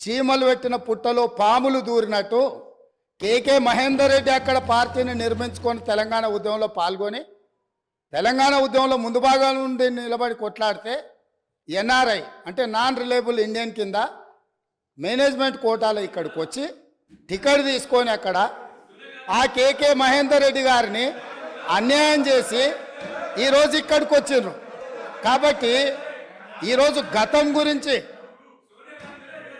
చీమలు పెట్టిన పుట్టలో పాములు దూరినట్టు కేకే మహేందర్ రెడ్డి అక్కడ పార్టీని నిర్మించుకొని తెలంగాణ ఉద్యమంలో పాల్గొని తెలంగాణ ఉద్యమంలో ముందు భాగం నుండి నిలబడి కొట్లాడితే ఎన్ఆర్ఐ అంటే నాన్ రిలయబుల్ ఇండియన్ కింద మేనేజ్మెంట్ కోటాలో ఇక్కడికి వచ్చి టికెట్ తీసుకొని అక్కడ ఆ కేకే మహేందర్ రెడ్డి గారిని అన్యాయం చేసి ఈరోజు ఇక్కడికి వచ్చిండ్రు కాబట్టి ఈరోజు గతం గురించి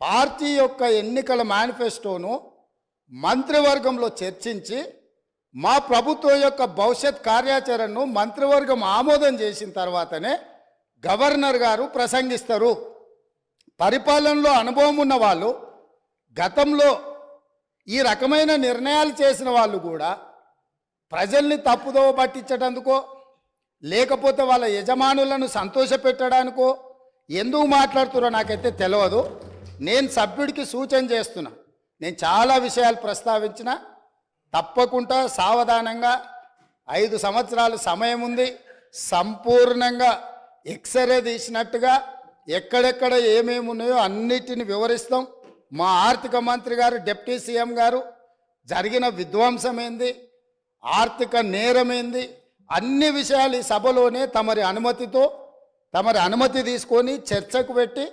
పార్టీ యొక్క ఎన్నికల మేనిఫెస్టోను మంత్రివర్గంలో చర్చించి మా ప్రభుత్వం యొక్క భవిష్యత్ కార్యాచరణను మంత్రివర్గం ఆమోదం చేసిన తర్వాతనే గవర్నర్ గారు ప్రసంగిస్తారు. పరిపాలనలో అనుభవం ఉన్న వాళ్ళు గతంలో ఈ రకమైన నిర్ణయాలు చేసిన వాళ్ళు కూడా ప్రజల్ని తప్పుదోవ పట్టించడానికో లేకపోతే వాళ్ళ యజమానులను సంతోషపెట్టడానికో ఎందుకు మాట్లాడుతున్నారో నాకైతే తెలియదు నేను సభ్యుడికి సూచన చేస్తున్నా. నేను చాలా విషయాలు ప్రస్తావించిన తప్పకుండా సావధానంగా ఐదు సంవత్సరాలు సమయం ఉంది. సంపూర్ణంగా ఎక్స్రే తీసినట్టుగా ఎక్కడెక్కడ ఏమేమి ఉన్నాయో అన్నిటిని వివరిస్తాం. మా ఆర్థిక మంత్రి గారు డిప్యూటీ సీఎం గారు జరిగిన విధ్వంసం ఏంది? ఆర్థిక నేరమేంది అన్ని విషయాలు ఈ సభలోనే తమరి అనుమతితో తమరి అనుమతి తీసుకొని చర్చకు పెట్టి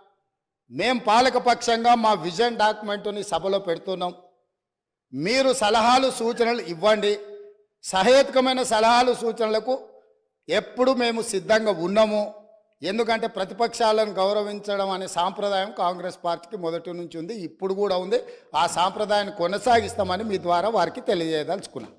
మేం పాలకపక్షంగా మా విజన్ డాక్యుమెంట్ని సభలో పెడుతున్నాం. మీరు సలహాలు సూచనలు ఇవ్వండి. సహేతుకమైన సలహాలు సూచనలకు ఎప్పుడు మేము సిద్ధంగా ఉన్నాము. ఎందుకంటే ప్రతిపక్షాలను గౌరవించడం అనే సాంప్రదాయం కాంగ్రెస్ పార్టీకి మొదటి నుంచి ఉంది. ఇప్పుడు కూడా ఉంది. ఆ సాంప్రదాయాన్ని కొనసాగిస్తామని మీ ద్వారా వారికి తెలియజేయదలుచుకున్నాం.